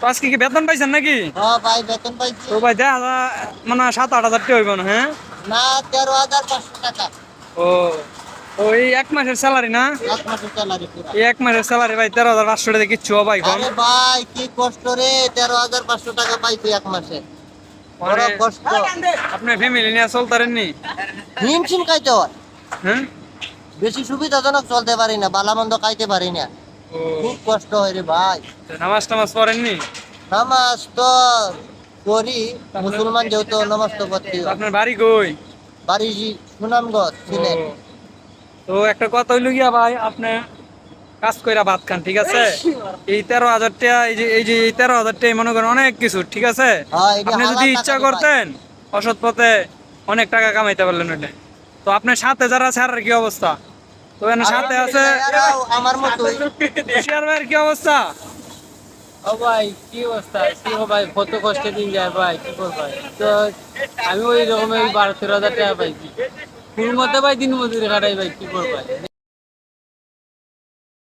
তো আজকে কি বেতন পাইছেন নাকি? হ্যাঁ ভাই বেতন পাইছি। তো ভাই দেখা মানে সাত আট হাজার টাকা হইব না হ্যাঁ? না তেরো হাজার পাঁচশো টাকা। ও এই এক মাসের স্যালারি না? এক মাসের স্যালারি এই এক মাসের স্যালারি ভাই তেরো হাজার পাঁচশো টাকা কিচ্ছু ভাই কম ভাই কি কষ্ট রে তেরো হাজার পাঁচশো টাকা পাইছি এক মাসে। বড় মানে কষ্ট। আপনার ফ্যামিলি নিয়ে চলতারেন নি হিমশিম খাইতে হয়। হ্যাঁ? বেশি সুবিধাজনক চলতে পারি না বালামন্দ খাইতে পারি না। খুব কষ্ট হয় রে ভাই। নামাজ টামাজ পড়েননি? নামাজ তো করি মুসলমান যেহেতু নামাজ তো করতে তো হয়। আপনার বাড়ি কই? বাড়ি সুনামগঞ্জ ও, তো একটা কথা হইল গিয়া ভাই আপনি কাজ কইরা ভাত খান ঠিক আছে? এই তেরো হাজার টাকা এই যে এই যে এই তেরো হাজার টাকা মনে করেন অনেক কিছু ঠিক আছে? হ্যাঁ, আপনি যদি ইচ্ছা করতেন অসৎ পথে অনেক টাকা কামাইতে পারলেন ওইটা। তো আপনার সাথে যারা আছে আর কি অবস্থা? তো এখানে সাথে আছে আমার মতোই তুষার ভাইয়ের কি অবস্থা? ও ভাই কি অবস্থা? কি ভাই কত কষ্টে দিন যায় ভাই কি করব ভাই? তো আমি ওই রকমের বারো তেরো হাজার টাকা পাইছি। ফুল মধ্যে পাই দিন মজুরি খাটাই ভাই কি করব ভাই?